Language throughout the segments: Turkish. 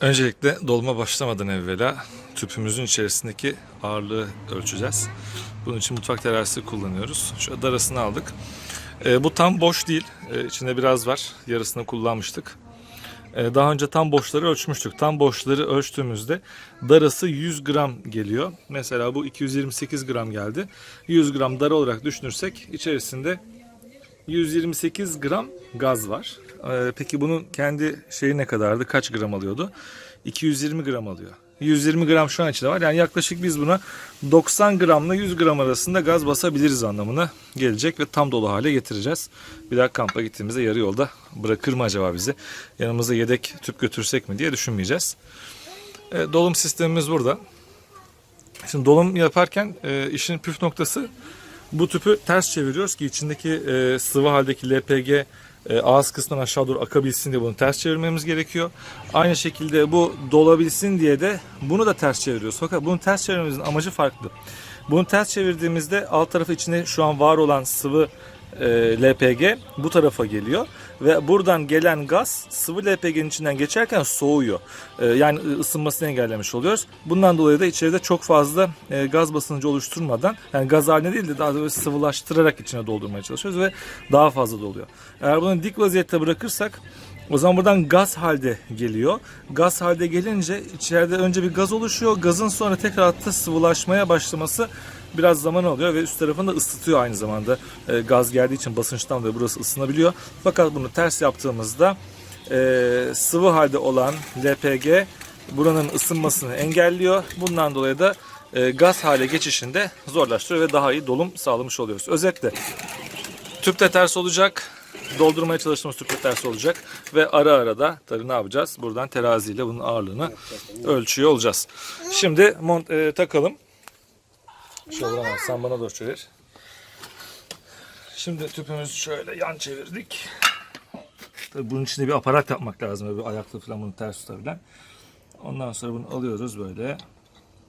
Öncelikle dolma başlamadan evvela tüpümüzün içerisindeki ağırlığı ölçeceğiz. Bunun için mutfak terazisi kullanıyoruz. Şu darasını aldık. Ee, bu tam boş değil. Ee, içinde biraz var. Yarısını kullanmıştık. Ee, daha önce tam boşları ölçmüştük. Tam boşları ölçtüğümüzde darası 100 gram geliyor. Mesela bu 228 gram geldi. 100 gram dara olarak düşünürsek içerisinde 128 gram gaz var. Ee, peki bunun kendi şeyi ne kadardı? Kaç gram alıyordu? 220 gram alıyor. 120 gram şu an içinde var. Yani yaklaşık biz buna 90 gramla 100 gram arasında gaz basabiliriz anlamına gelecek ve tam dolu hale getireceğiz. Bir daha kampa gittiğimizde yarı yolda bırakır mı acaba bizi? Yanımızda yedek tüp götürsek mi diye düşünmeyeceğiz. E, dolum sistemimiz burada. Şimdi dolum yaparken e, işin püf noktası bu tüpü ters çeviriyoruz ki içindeki e, sıvı haldeki LPG e, ağız kısmından aşağı doğru akabilsin diye bunu ters çevirmemiz gerekiyor. Aynı şekilde bu dolabilsin diye de bunu da ters çeviriyoruz. Fakat bunu ters çevirmemizin amacı farklı. Bunu ters çevirdiğimizde alt tarafı içinde şu an var olan sıvı e, LPG bu tarafa geliyor ve buradan gelen gaz sıvı LPG'nin içinden geçerken soğuyor. E, yani ısınmasını engellemiş oluyoruz. Bundan dolayı da içeride çok fazla e, gaz basıncı oluşturmadan yani gaz haline değil de daha da böyle sıvılaştırarak içine doldurmaya çalışıyoruz ve daha fazla doluyor. Eğer bunu dik vaziyette bırakırsak o zaman buradan gaz halde geliyor. Gaz halde gelince içeride önce bir gaz oluşuyor. Gazın sonra tekrar hatta sıvılaşmaya başlaması biraz zaman alıyor ve üst tarafını da ısıtıyor aynı zamanda. E, gaz geldiği için basınçtan dolayı burası ısınabiliyor. Fakat bunu ters yaptığımızda e, sıvı halde olan LPG buranın ısınmasını engelliyor. Bundan dolayı da e, gaz hale geçişinde zorlaştırıyor ve daha iyi dolum sağlamış oluyoruz. Özetle tüp de ters olacak. Doldurmaya çalıştığımız tüp de ters olacak. Ve ara ara da tabii ne yapacağız? Buradan teraziyle bunun ağırlığını ölçüyor olacağız. Şimdi mont, e, takalım. Şöyle sen bana doğru çevir. Şimdi tüpümüzü şöyle yan çevirdik. Tabii bunun içinde bir aparat yapmak lazım. Böyle bir ayakta falan bunu ters tutabilen. Ondan sonra bunu alıyoruz böyle.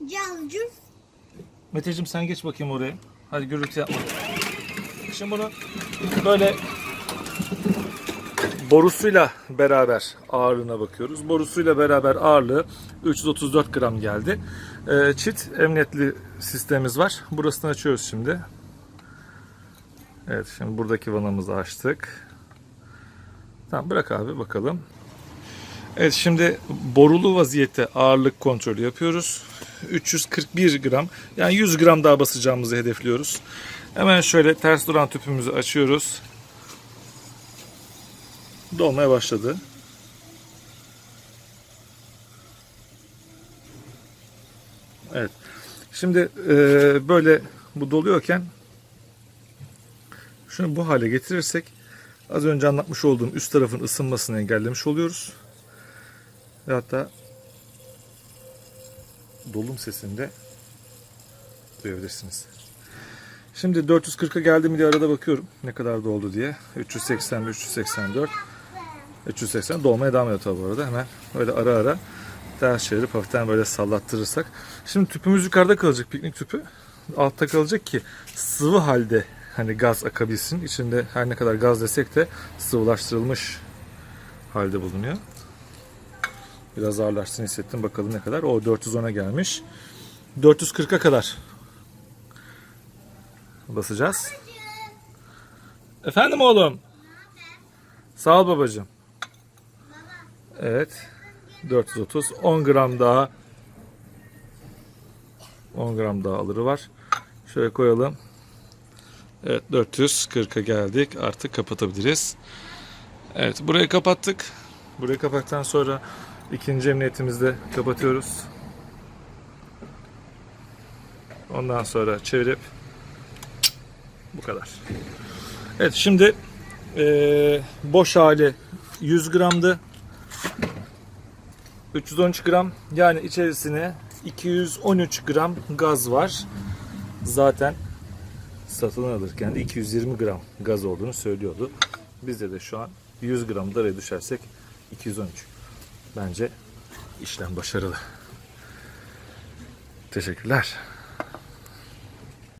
Cancur. Meteciğim sen geç bakayım oraya. Hadi gürültü yapma. Şimdi bunu böyle borusuyla beraber ağırlığına bakıyoruz. Borusuyla beraber ağırlığı 334 gram geldi. Ee, çift emniyetli sistemimiz var. Burasını açıyoruz şimdi. Evet şimdi buradaki vanamızı açtık. Tamam bırak abi bakalım. Evet şimdi borulu vaziyette ağırlık kontrolü yapıyoruz. 341 gram yani 100 gram daha basacağımızı hedefliyoruz. Hemen şöyle ters duran tüpümüzü açıyoruz. Dolmaya başladı. Evet. Şimdi e, böyle bu doluyorken şunu bu hale getirirsek az önce anlatmış olduğum üst tarafın ısınmasını engellemiş oluyoruz. Ve hatta dolum sesini de duyabilirsiniz. Şimdi 440'a geldi mi diye arada bakıyorum ne kadar doldu diye. 380, 384, 380 dolmaya devam ediyor tabi arada. Hemen böyle ara ara ters çevirip hafiften böyle sallattırırsak. Şimdi tüpümüz yukarıda kalacak piknik tüpü. Altta kalacak ki sıvı halde hani gaz akabilsin. İçinde her ne kadar gaz desek de sıvılaştırılmış halde bulunuyor. Biraz ağırlaştığını hissettim. Bakalım ne kadar. O 410'a gelmiş. 440'a kadar basacağız. Efendim oğlum. Sağ ol babacığım. Evet. 430. 10 gram daha 10 gram daha alırı var. Şöyle koyalım. Evet 440'a geldik. Artık kapatabiliriz. Evet burayı kapattık. Burayı kapattıktan sonra ikinci emniyetimizi de kapatıyoruz. Ondan sonra çevirip bu kadar. Evet şimdi eee, boş hali 100 gramdı. 313 gram yani içerisine 213 gram gaz var. Zaten satın alırken de 220 gram gaz olduğunu söylüyordu. Bizde de şu an 100 gram daraya düşersek 213. Bence işlem başarılı. Teşekkürler.